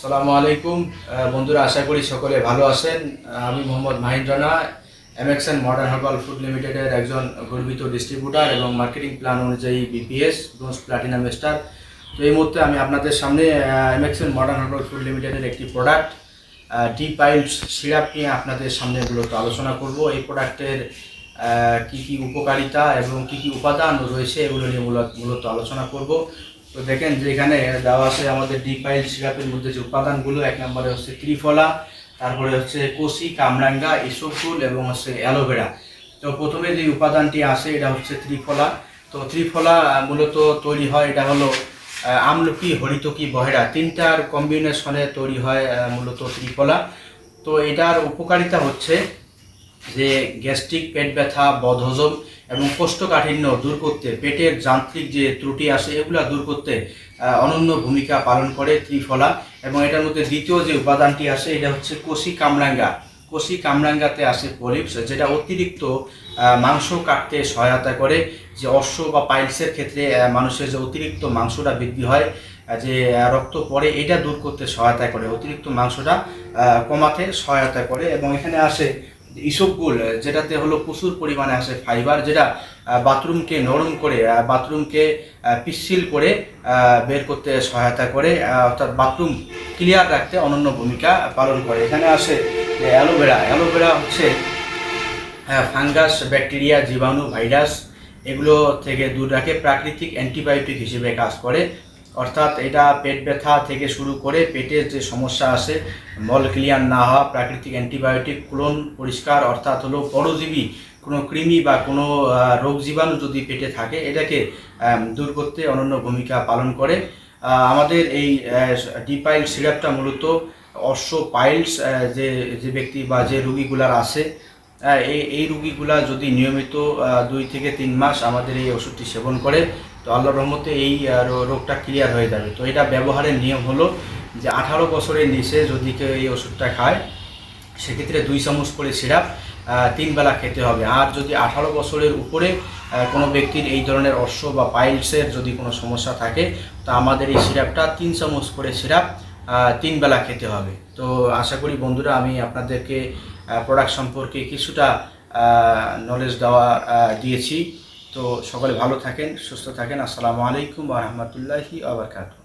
সালামু আলাইকুম। বন্ধুরা, আশা করি সকলে ভালো আছেন। আমি Mohammad Mahin Rana MXN modern herbal food লিমিটেডের একজন গর্বিত ডিস্ট্রিবিউটার এবং মার্কেটিং প্ল্যান অনুযায়ী বিপিএস ব্রোঞ্জ প্লাটিনাম স্টার তো এই মুহূর্তে আমি আপনাদের সামনে এমএক্সএন মডার্ন হার্বাল ফুড লিমিটেডের একটি প্রোডাক্ট ডি পাইলস সিরাপ নিয়ে আপনাদের সামনে মূলত আলোচনা করব। এই প্রোডাক্টের কি কি উপকারিতা এবং কি কি উপাদান রয়েছে এগুলো নিয়ে মূলত মূলত আলোচনা করব। তো দেখেন যে এখানে দেওয়া আছে আমাদের ডিপাইল সিরাপের মধ্যে যে উপাদানগুলো, এক নম্বরে হচ্ছে ত্রিফলা, তারপরে হচ্ছে কষি কামরাঙ্গা ইসোফুল এবং হচ্ছে অ্যালোভেরা। তো প্রথমে যে উপাদানটি আসে এটা হচ্ছে ত্রিফলা। তো ত্রিফলা মূলত তৈরি হয়, এটা হলো আমলকি, হরিতকি, বহেরা। তিনটার কম্বিনেশনে তৈরি হয় মূলত ত্রিফলা। তো এটার উপকারিতা হচ্ছে যে গ্যাস্ট্রিক পেট ব্যথা, বদহজম এবং কোষ্ঠকাঠিন্য দূর করতে, পেটের যান্ত্রিক যে ত্রুটি আসে এগুলা দূর করতে অনন্য ভূমিকা পালন করে ত্রিফলা এবং এটার মধ্যে দ্বিতীয় যে উপাদানটি আসে এটা হচ্ছে কোষি কামরাঙ্গা কোষি কামরাঙ্গাতে আসে পলিপস, যেটা অতিরিক্ত মাংস কাটতে সহায়তা করে, যে অশ্ব বা পাইলসের ক্ষেত্রে মানুষের যে অতিরিক্ত মাংসটা বৃদ্ধি হয় যে রক্ত পড়ে, এটা দূর করতে সহায়তা করে। অতিরিক্ত মাংসটা কমাতে সহায়তা করে এবং এখানে আসে ইসবগুল যেটাতে হলো প্রচুর পরিমাণে আসে ফাইবার যেটা বাথরুমকে নরম করে বাথরুমকে পিচ্ছিল করে বের করতে সহায়তা করে অর্থাৎ বাথরুম ক্লিয়ার রাখতে অনন্য ভূমিকা পালন করে। এখানে আসে অ্যালোভেরা। অ্যালোভেরা হচ্ছে ফাঙ্গাস, ব্যাকটেরিয়া, জীবাণু, ভাইরাস, এগুলো থেকে দূর রাখে, প্রাকৃতিক অ্যান্টিবায়োটিক হিসেবে কাজ করে। অর্থাৎ এটা পেট ব্যথা থেকে শুরু করে পেটের যে সমস্যা আছে, মল ক্লিয়ার না হওয়া, প্রাকৃতিক অ্যান্টিবায়োটিক ক্লোন পরিষ্কার, অর্থাৎ হলো পরজীবী কোনো কৃমি বা কোনো রোগ জীবাণু যদি পেটে থাকে, এটাকে দূর করতে অনন্য ভূমিকা পালন করে। আমাদের এই ডিপাইল সিরাপটা মূলত অশ্ব পাইলস যে যে ব্যক্তি বা যে রুগীগুলার আছে এই এই রুগীগুলা যদি নিয়মিত দুই থেকে তিন মাস আমাদের এই ওষুধটি সেবন করে, তো আল্লাহর রহমতে এই রোগটা ক্লিয়ার হয়ে যাবে। তো এটা ব্যবহারের নিয়ম হলো যে আঠারো বছরের নিচে যদি কেউ এই ওষুধটা খায়, সেক্ষেত্রে দুই চামচ করে সিরাপ তিন বেলা খেতে হবে। আর যদি আঠারো বছরের উপরে কোনো ব্যক্তির এই ধরনের অশ্ব বা পাইলসের যদি কোনো সমস্যা থাকে, তো আমাদের এই সিরাপটা তিন চামচ করে সিরাপ তিন বেলা খেতে হবে। তো আশা করি বন্ধুরা, আমি আপনাদেরকে প্রোডাক্ট সম্পর্কে কিছুটা নলেজ দেওয়া দিয়েছি। তো সকলে ভালো থাকেন, সুস্থ থাকেন। আসসালামু আলাইকুম রহমতুল্লাহি আবরকাত